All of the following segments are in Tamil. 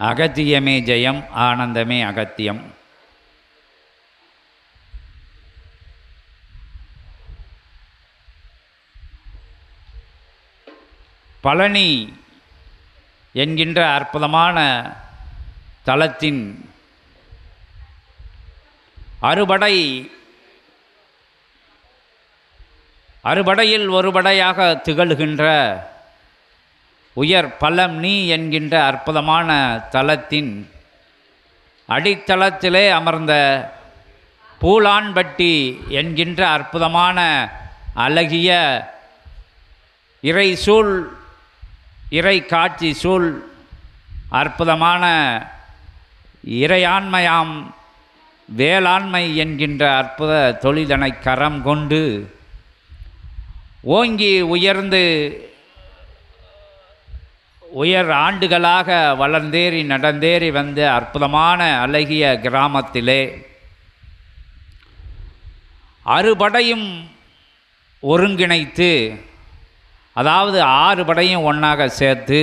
அகத்தியமே ஜெயம் ஆனந்தமே அகத்தியம். பழனி என்கின்ற அற்புதமான தலத்தின் அறுபடை அறுபடையில் ஒருபடையாக திகழ்கின்ற உயர் பலம் நீ என்கின்ற அற்புதமான தலத்தின் அடித்தளத்திலே அமர்ந்த பூலான்பட்டி என்கின்ற அற்புதமான அழகிய இறை சூழ் இறை காட்சி சூழ் அற்புதமான இறையாண்மையாம் வேளாண்மை என்கின்ற அற்புத தொழிலனை கரம் கொண்டு ஓங்கி உயர்ந்து உயர் ஆண்டுகளாக வளர்ந்தேறி நடந்தேறி வந்த அற்புதமான அழகிய கிராமத்திலே அறுபடையும் ஒருங்கிணைத்து அதாவது ஆறு படையும் ஒன்றாக சேர்த்து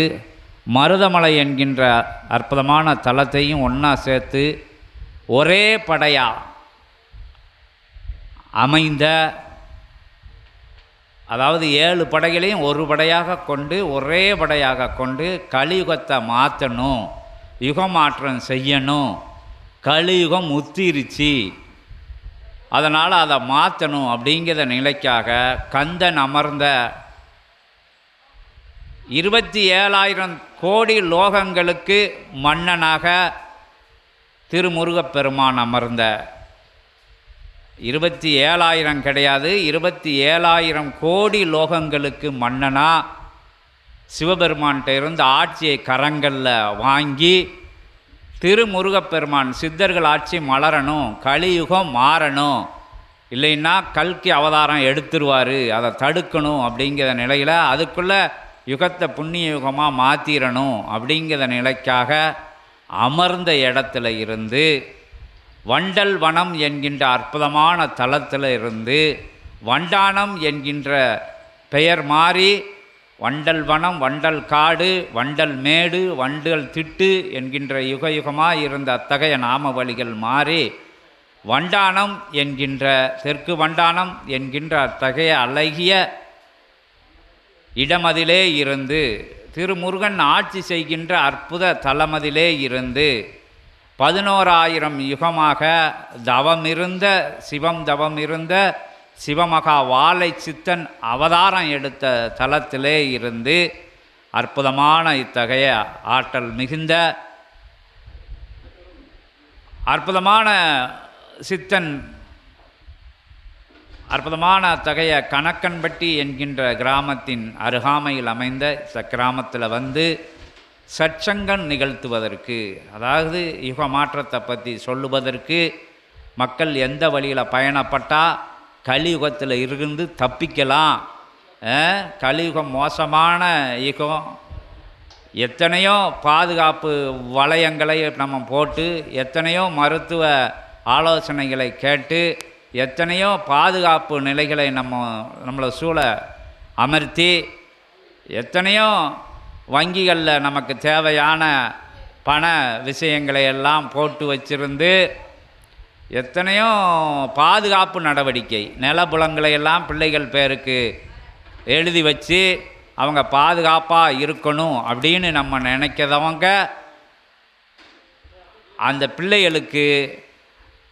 மருதமலை என்கின்ற அற்புதமான தலத்தையும் ஒன்றா சேர்த்து ஒரே படையாக அமைந்த அதாவது ஏழு படைகளையும் ஒரு படையாக கொண்டு ஒரே படையாக கொண்டு கலியுகத்தை மாற்றணும் யுகமாற்றம் செய்யணும் கலியுகம் முத்திருச்சு. அதனால் அதை மாற்றணும் அப்படிங்கிற நிலைக்காக கந்தன் அமர்ந்த இருபத்தி ஏழாயிரம் கோடி லோகங்களுக்கு மன்னனாக திருமுருகப்பெருமான் அமர்ந்த இருபத்தி ஏழாயிரம் கிடையாது இருபத்தி ஏழாயிரம் கோடி லோகங்களுக்கு மன்னனா சிவபெருமான்கிட்ட இருந்து ஆட்சியை கரங்களில் வாங்கி திருமுருகப்பெருமான் சித்தர்கள் ஆட்சி மலரணும் கலியுகம் மாறணும். இல்லைன்னா கல்கி அவதாரம் எடுத்துருவார் அதை தடுக்கணும் அப்படிங்கிற நிலையில் அதுக்குள்ளே யுகத்தை புண்ணிய யுகமாக மாற்றிடணும் அப்படிங்கிற நிலைக்காக அமர்ந்த இடத்துல இருந்து வண்டல் வனம் என்கின்ற அற்புதமான தலத்தில் இருந்து வண்டானம் என்கின்ற பெயர் மாறி வண்டல் வனம் வண்டல் காடு வண்டல் மேடு வண்டல் திட்டு என்கின்ற யுக யுகமாக இருந்த அத்தகைய நாமவழிகள் மாறி வண்டானம் என்கின்ற தெற்கு வண்டானம் என்கின்ற அத்தகைய அழகிய இடமதிலே இருந்து திருமுருகன் ஆட்சி செய்கின்ற அற்புத தலமதிலே இருந்து பதினோராயிரம் யுகமாக தவமிருந்த சிவம் தவமிருந்த சிவமகா வாழை சித்தன் அவதாரம் எடுத்த தலத்திலே இருந்து அற்புதமான இத்தகைய ஆற்றல் மிகுந்த அற்புதமான சித்தன் அற்புதமான அத்தகைய கணக்கன்பட்டி என்கின்ற கிராமத்தின் அருகாமையில் அமைந்த இந்த கிராமத்தில் வந்து சற்சங்கம் நிகழ்த்துவதற்கு அதாவது யுக மாற்றத்தை பற்றி சொல்லுவதற்கு மக்கள் எந்த வழியில் பயணப்பட்டால் கலியுகத்தில் இருந்து தப்பிக்கலாம். கலியுகம் மோசமான யுகம். எத்தனையோ பாதுகாப்பு வளையங்களை நம்ம போட்டு எத்தனையோ மருத்துவ ஆலோசனைகளை கேட்டு எத்தனையோ பாதுகாப்பு நிலைகளை நம்ம நம்மளை சூழ அமர்த்தி எத்தனையோ வங்கிகளில் நமக்கு தேவையான பண விஷயங்களை எல்லாம் போட்டு வச்சிருந்து எத்தனையோ பாதுகாப்பு நடவடிக்கை நிலப்புலங்களை எல்லாம் பிள்ளைகள் பேருக்கு எழுதி வச்சு அவங்க பாதுகாப்பாக இருக்கணும் அப்படின்னு நம்ம நினைக்கிறவங்க அந்த பிள்ளைகளுக்கு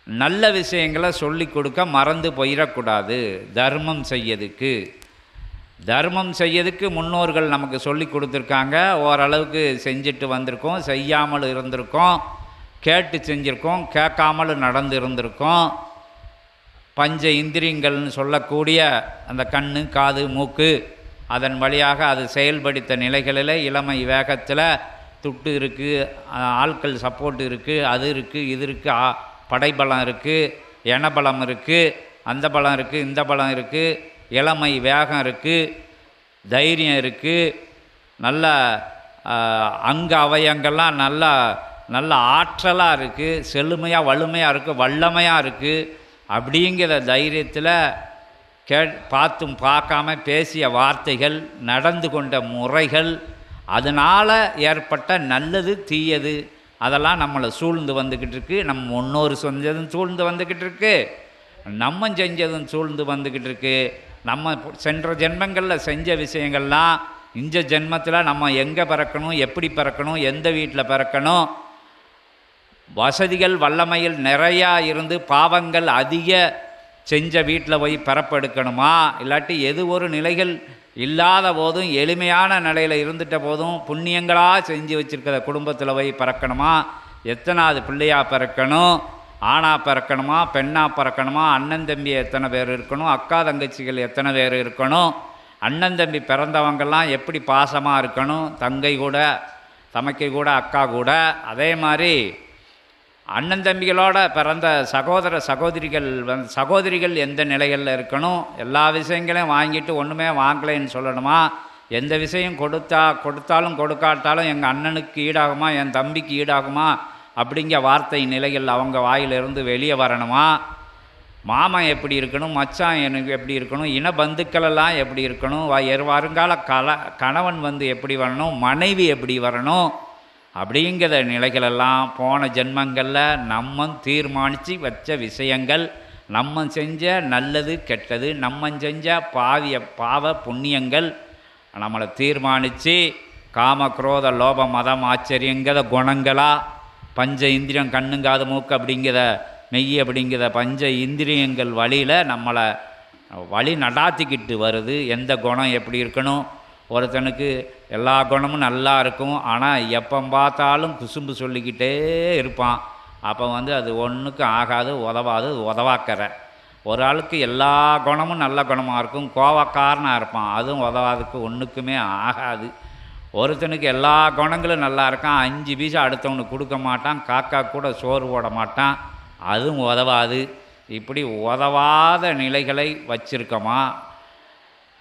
நல்ல விஷயங்களை சொல்லி கொடுக்க மறந்து போயிடக்கூடாது. தர்மம் செய்யதுக்கு தர்மம் செய்யறதுக்கு முன்னோர்கள் நமக்கு சொல்லி கொடுத்துருக்காங்க. ஓரளவுக்கு செஞ்சுட்டு வந்திருக்கோம். செய்யாமல் இருந்திருக்கோம். கேட்டு செஞ்சுருக்கோம். கேட்காமல் நடந்து இருந்திருக்கோம். பஞ்ச இந்திரியங்கள்னு சொல்லக்கூடிய அந்த கண் காது மூக்கு அதன் வழியாக அது செயல்படுத்த நிலைகளில் இளமை வேகத்தில் துட்டு இருக்குது ஆட்கள் சப்போர்ட் இருக்குது அது இருக்குது இது இருக்குது படைபலம் இருக்குது எணபலம் இருக்குது அந்த பலம் இருக்குது இந்த பலம் இருக்குது இளமை வேகம் இருக்குது தைரியம் இருக்குது நல்ல அங்க அவயங்கள்லாம் நல்லா நல்ல ஆற்றலாக இருக்குது செழுமையாக வலிமையாக இருக்குது வல்லமையாக இருக்குது அப்படிங்கிற தைரியத்தில் கே பார்த்தும் பார்க்காம பேசிய வார்த்தைகள் நடந்து கொண்ட முறைகள் அதனால் ஏற்பட்ட நல்லது தீயது அதெல்லாம் நம்மளை சூழ்ந்து வந்துக்கிட்டு இருக்கு. நம்ம முன்னோர் செஞ்சதும் சூழ்ந்து வந்துக்கிட்டு இருக்கு. நம்ம செஞ்சதும் சூழ்ந்து வந்துக்கிட்டு இருக்குது நம்ம சென்ற ஜென்மங்களில் செஞ்ச விஷயங்கள்லாம் இந்த ஜென்மத்தில் நம்ம எங்கே பிறக்கணும் எப்படி பிறக்கணும் எந்த வீட்டில் பிறக்கணும் வசதிகள் வல்லமையில் நிறையா இருந்து பாவங்கள் அதிக செஞ்ச வீட்டில் போய் பிறப்பெடுக்கணுமா? இல்லாட்டி எது ஒரு நிலைகள் இல்லாத போதும் எளிமையான நிலையில் இருந்துட்ட போதும் புண்ணியங்களாக செஞ்சு வச்சுருக்கிற குடும்பத்தில் போய் பிறக்கணுமா? எத்தனாவது பிள்ளையாக பிறக்கணும்? ஆணாக பிறக்கணுமா பெண்ணாக பிறக்கணுமா அண்ணன் தம்பி எத்தனை பேர் இருக்கணும் அக்கா தங்கச்சிகள் எத்தனை பேர் இருக்கணும் அண்ணன் தம்பி பிறந்தவங்கெல்லாம் எப்படி பாசமாக இருக்கணும் தங்கை கூட தமக்கை கூட அக்கா கூட அதே மாதிரி அண்ணன் தம்பிகளோட பிறந்த சகோதர சகோதரிகள் வந்து சகோதரிகள் எந்த நிலைகளில் இருக்கணும் எல்லா விஷயங்களையும் வாங்கிட்டு ஒன்றுமே வாங்கலைன்னு சொல்லணுமா எந்த விஷயம் கொடுத்தா கொடுத்தாலும் கொடுக்காட்டாலும் எங்கள் அண்ணனுக்கு ஈடாகுமா என் தம்பிக்கு ஈடாகுமா அப்படிங்கிற வார்த்தை நிலைகள் அவங்க வாயிலிருந்து வெளியே வரணுமா? மாமன் எப்படி இருக்கணும்? மச்சான் எனக்கு எப்படி இருக்கணும்? இன பந்துக்களெல்லாம் எப்படி இருக்கணும்? வருங்கால கல கணவன் வந்து எப்படி வரணும்? மனைவி எப்படி வரணும்? அப்படிங்கிற நிலைகளெல்லாம் போன ஜென்மங்களில் நம்ம தீர்மானித்து வச்ச விஷயங்கள். நம்ம செஞ்ச நல்லது கெட்டது நம்ம செஞ்ச பாவிய பாவ புண்ணியங்கள். நம்மளை தீர்மானித்து காம குரோத லோப மதம் ஆச்சரியங்கிற குணங்களாக பஞ்ச இந்திரியம் கண்ணுங்காது மூக்கு அப்படிங்கிற மெய் அப்படிங்கிற பஞ்ச இந்திரியங்கள் வழியில் நம்மளை வழி நடாத்திக்கிட்டு வருது. எந்த குணம் எப்படி இருக்கணும்? ஒருத்தனுக்கு எல்லா குணமும் நல்லா இருக்கும். ஆனால் எப்போ பார்த்தாலும் குசும்பு சொல்லிக்கிட்டே இருப்பான். அப்போ வந்து அது ஒன்றுக்கும் ஆகாது உதவாது உதவாக்கிற. ஒரு ஆளுக்கு எல்லா குணமும் நல்ல குணமாக இருக்கும். கோவக்காரனாக இருப்பான். அதுவும் உதவாதுக்கு ஒன்றுக்குமே ஆகாது. ஒருத்தனுக்கு எல்லா குணங்களும் நல்லா இருக்கான் அஞ்சு பீஸா அடுத்தவனுக்கு கொடுக்க மாட்டான் காக்கா கூட சோறு போட மாட்டான் அதுவும் உதவாது. இப்படி உதவாத நிலைகளை வச்சிருக்கோமா?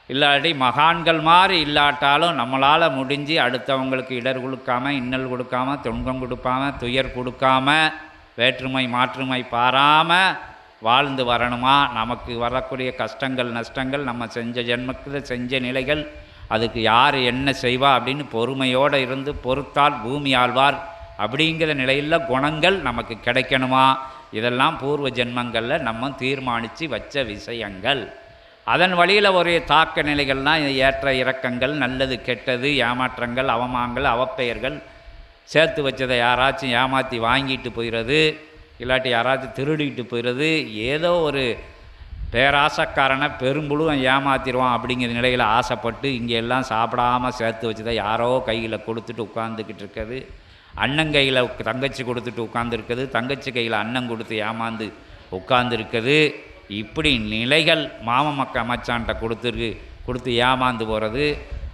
இல்லாட்டி மகான்கள் மாதிரி இல்லாட்டாலும் நம்மளால் முடிஞ்சு அடுத்தவங்களுக்கு இடர் கொடுக்காம இன்னல் கொடுக்காம துன்பம் கொடுக்காம துயர் கொடுக்காம வேற்றுமை மாற்றுமை பாராமல் வாழ்ந்து வரணுமா? நமக்கு வரக்கூடிய கஷ்டங்கள் நஷ்டங்கள் நம்ம செஞ்ச ஜென்மத்தில் செஞ்ச நிலைகள் அதுக்கு யார் என்ன செய்வா அப்படின்னு பொறுமையோடு இருந்து பொறுத்தால் பூமி ஆழ்வார் அப்படிங்கிற நிலையில் குணங்கள் நமக்கு கிடைக்கணுமா? இதெல்லாம் பூர்வ ஜென்மங்களில் நம்ம தீர்மானித்து வச்ச விஷயங்கள். அதன் வழியில் ஒரு தாக்க நிலைகள்லாம் ஏற்ற இறக்கங்கள் நல்லது கெட்டது ஏமாற்றங்கள் அவமானங்கள் அவப்பெயர்கள். சேர்த்து வச்சதை யாராச்சும் ஏமாற்றி வாங்கிட்டு போயிடுறது இல்லாட்டி யாராச்சும் திருடிக்கிட்டு போயிடுறது ஏதோ ஒரு பேராசக்காரனை பெரும்புழுவன் ஏமாத்திடுவான் அப்படிங்கிற நிலையில் ஆசைப்பட்டு இங்கே எல்லாம் சாப்பிடாம சேர்த்து வச்சு தான் யாரோ கையில் கொடுத்துட்டு உட்காந்துக்கிட்டு இருக்குது அண்ணன் கையில் தங்கச்சி கொடுத்துட்டு உட்காந்துருக்குது தங்கச்சி கையில் அண்ணன் கொடுத்து ஏமாந்து உட்காந்துருக்குது இப்படி நிலைகள் மாம மக்க அமைச்சான்ட்ட கொடுத்துருக்கு. கொடுத்து ஏமாந்து போகிறது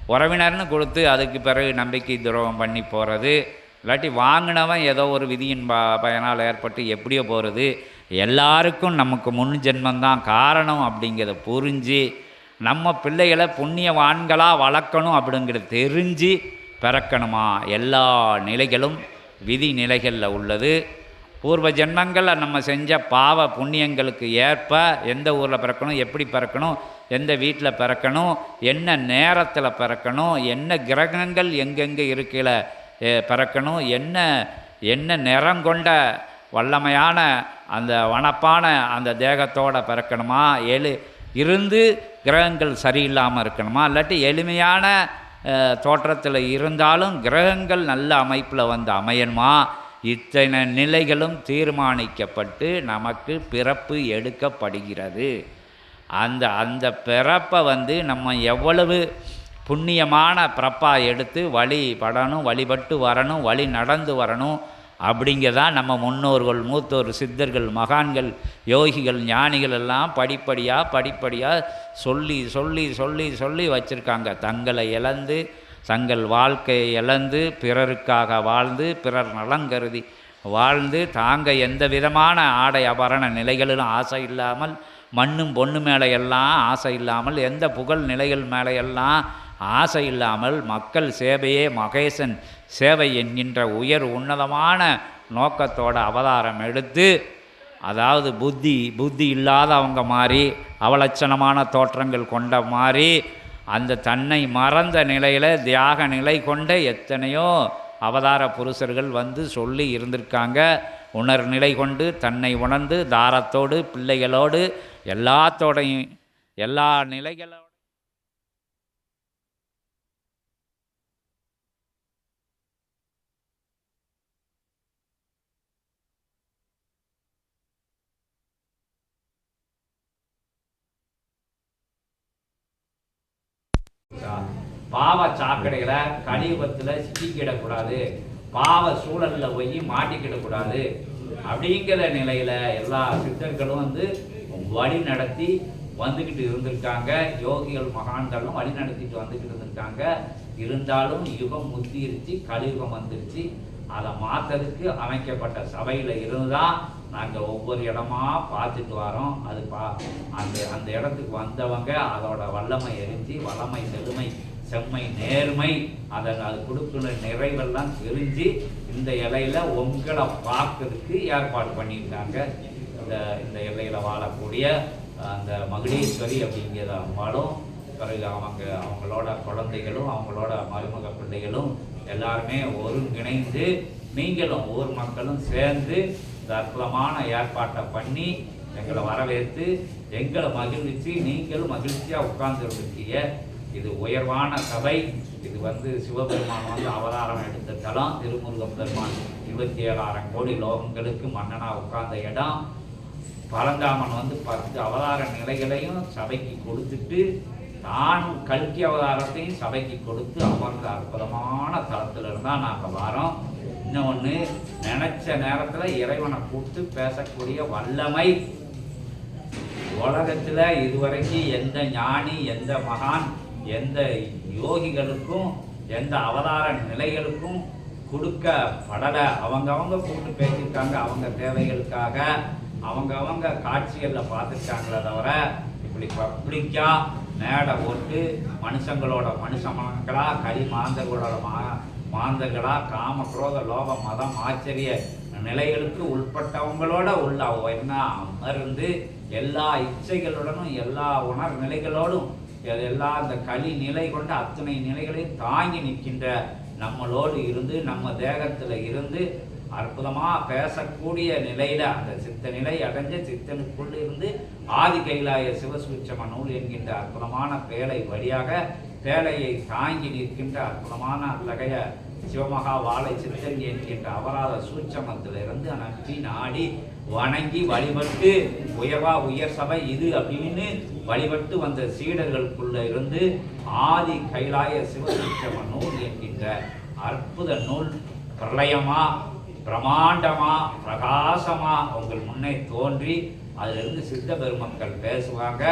உறவினர்னு கொடுத்து அதுக்கு பிறகு நம்பிக்கை துரோகம் பண்ணி போகிறது இல்லாட்டி வாங்கினவன் ஏதோ ஒரு விதியின் ப பயனால் ஏற்பட்டு எப்படியோ போகிறது எல்லாருக்கும் நமக்கு முன் ஜென்மந்தான் காரணம் அப்படிங்கிறத புரிஞ்சு நம்ம பிள்ளைகளை புண்ணியவான்களாக வளர்க்கணும் அப்படிங்கிறத தெரிஞ்சு பிறக்கணுமா? எல்லா நிலைகளும் விதி நிலைகளில் உள்ளது. பூர்வ ஜென்மங்களில் நம்ம செஞ்ச பாவ புண்ணியங்களுக்கு ஏற்ப எந்த ஊரில் பிறக்கணும் எப்படி பிறக்கணும் எந்த வீட்டில் பிறக்கணும் என்ன நேரத்தில் பிறக்கணும் என்ன கிரகங்கள் எங்கெங்கே இருக்கையில் பிறக்கணும் என்ன என்ன நிறம் கொண்ட வல்லமையான அந்த வனப்பான அந்த தேகத்தோட பிறக்கணுமா? எழு இருந்து கிரகங்கள் சரியில்லாமல் இருக்கணுமா? இல்லாட்டி எளிமையான தோற்றத்தில் இருந்தாலும் கிரகங்கள் நல்ல அமைப்பில் வந்து அமையணுமா? இத்தனை நிலைகளும் தீர்மானிக்கப்பட்டு நமக்கு பிறப்பு எடுக்கப்படுகிறது. அந்த அந்த பிறப்பை வந்து நம்ம எவ்வளவு புண்ணியமான பிறப்பாக எடுத்து வழிபடணும் வழிபட்டு வரணும் வழி நடந்து வரணும் அப்படிங்கதான் நம்ம முன்னோர்கள் மூத்தோர் சித்தர்கள் மகான்கள் யோகிகள் ஞானிகள் எல்லாம் படிப்படியாக படிப்படியாக சொல்லி சொல்லி சொல்லி சொல்லி வச்சுருக்காங்க. தங்களை இழந்து தங்கள் வாழ்க்கையை இழந்து பிறருக்காக வாழ்ந்து பிறர் நலங்கருதி வாழ்ந்து தாங்க எந்த விதமான ஆடை அபரண நிலைகளிலும் ஆசை இல்லாமல் மண்ணும் பொண்ணு மேலே எல்லாம் ஆசை இல்லாமல் எந்த புகழ் நிலைகள் மேலே எல்லாம் ஆசை இல்லாமல் மக்கள் சேவையே மகேசன் சேவை என்கின்ற உயர் உன்னதமான நோக்கத்தோட அவதாரம் எடுத்து அதாவது புத்தி புத்தி இல்லாத அவங்க மாதிரி அவலட்சணமான தோற்றங்கள் கொண்ட மாதிரி அந்த தன்னை மறந்த நிலையில் தியாக நிலை கொண்ட எத்தனையோ அவதார புருஷர்கள் வந்து சொல்லி இருந்திருக்காங்க. உணர் நிலை கொண்டு தன்னை உணர்ந்து தாரத்தோடு பிள்ளைகளோடு எல்லாத்தோடையும் எல்லா நிலைகளோடு பாவ சாக்கடையில் கலியுகத்தில் சிக்கிக்கிடக்கூடாது. பாவ சூழலில் போய் மாட்டிக்கிடக்கூடாது. அப்படிங்கிற நிலையில் எல்லா சித்தர்களும் வந்து வழி நடத்தி வந்துக்கிட்டு இருந்திருக்காங்க. யோகிகள் மகான்களும் வழி நடத்திட்டு வந்துக்கிட்டு இருந்திருக்காங்க. இருந்தாலும் யுகம் முத்திருச்சு கலியுகம் வந்துருச்சு. அதை மாற்றுறதுக்கு அமைக்கப்பட்ட சபையில் இருந்து தான் நாங்கள் ஒவ்வொரு இடமா பார்த்துட்டு வரோம். அது பா அந்த அந்த இடத்துக்கு வந்தவங்க அதோட வல்லமை எரிஞ்சு வல்லமை செழுமை செம்மை நேர்மை. அதை அது கொடுக்குற நிறைவெல்லாம் தெரிஞ்சு இந்த இலையில உங்களை பார்க்கறதுக்கு ஏற்பாடு பண்ணியிருக்காங்க. இந்த இந்த இலையில வாழக்கூடிய அந்த மகுடீஸ்வரி அப்படிங்கிற அம்பாலும் பிறகு அவங்க அவங்களோட குழந்தைகளும் அவங்களோட மருமக பிள்ளைகளும் எல்லாருமே ஒருங்கிணைந்து நீங்களும் ஊர் மக்களும் சேர்ந்து இந்த அற்புதமான ஏற்பாட்டை பண்ணி எங்களை வரவேற்று எங்களை மகிழ்விச்சு நீங்களும் மகிழ்ச்சியாக உட்கார்ந்துருக்கீங்க. இது உயர்வான சபை. இது வந்து சிவபெருமான் வந்து அவதாரம் எடுத்த தலம். திருமுருகன் பெருமான் இருபத்தி ஏழாயிரம் கோடி லோகங்களுக்கு மன்னனாக உட்கார்ந்த இடம். பரந்தாமன் வந்து பத்து அவதார நிலைகளையும் சபைக்கு கொடுத்துட்டு தான் கல்கி அவதாரத்தையும் சபைக்கு கொடுத்து அமர்ந்த அற்புதமான தளத்தில் இருந்தால் நாங்கள் வரோம். இன்னொன்று நினச்ச நேரத்தில் இறைவனை கூப்பிட்டு பேசக்கூடிய வல்லமை. உலகத்தில் இதுவரைக்கும் எந்த ஞானி எந்த மகான் எந்த யோகிகளுக்கும் எந்த அவதார நிலைகளுக்கும் கொடுக்கப்படலை அவங்கவங்க கூப்பிட்டு பேசியிருக்காங்க அவங்க தேவைகளுக்காக. அவங்க அவங்க காட்சிகளில் பார்த்துருக்காங்களே தவிர இப்படி பப்ளிக்காக மேடை போட்டு மனுஷங்களோட மனுஷ மக்களா கரி மாந்தர்களோட மா மாந்தர்களாக காம குரோத லோக மதம் ஆச்சரிய நிலைகளுக்கு உட்பட்டவங்களோட உள்ள என்ன அமர்ந்து எல்லா இச்சைகளுடனும் எல்லா உணர் நிலைகளோடும் எ- எல்லா அந்த களி நிலை கொண்ட அத்தனை நிலைகளையும் தாங்கி நிற்கின்ற நம்மளோடு இருந்து நம்ம தேகத்தில் இருந்து அற்புதமாக பேசக்கூடிய நிலையில் அந்த சித்த நிலை அடைஞ்ச சித்தனுக்குள் இருந்து ஆதி கைலாய சிவசூட்சம நூல் என்கின்ற அற்புதமான பேழை வழியாக பேழையை தாங்கி நிற்கின்ற அற்புதமான அல்லகையை சிவமகா வாழை சித்தன் என்கின்ற அபராத சூட்சமத்திலிருந்து அனுப்பி நாடி வணங்கி வழிபட்டு உயர்வா உயர் சபை இது அப்படின்னு வழிபட்டு வந்த சீடர்களுக்குள்ள இருந்து ஆதி கைலாய சிவசூட்சம நூல் என்கின்ற அற்புத நூல் பிரளயமா பிரமாண்டமா பிரகாசமா உங்கள் முன்னே தோன்றி அதிலிருந்து சித்த பெருமக்கள் பேசுவாங்க.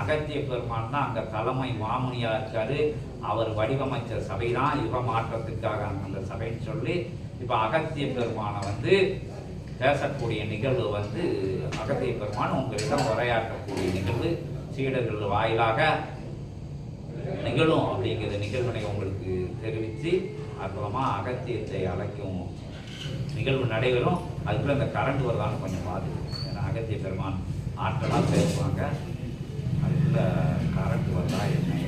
அகத்திய பெருமான் தான் அங்கே தலைமை மாமுனியா இருக்காரு. அவர் வடிவமைச்ச சபை தான் யுக மாற்றத்துக்காக அந்த சபைன்னு சொல்லி இப்போ அகத்திய பெருமானை வந்து பேசக்கூடிய நிகழ்வு வந்து அகத்திய பெருமான் உங்களிடம் உரையாற்றக்கூடிய நிகழ்வு சீடர்கள் வாயிலாக நிகழும் அப்படிங்கிற நிகழ்வினை உங்களுக்கு தெரிவித்து அற்புதமாக அகத்தியத்தை அழைக்கும் நிகழ்வு நடைபெறும். அதுக்குள்ள இந்த கரண்ட் வருதான்னு கொஞ்சம் பாது ஏன்னா அகத்திய பெருமான் ஆற்றலாக பேசுவாங்க. அதுக்குள்ள கரண்ட் வருதா என்ன?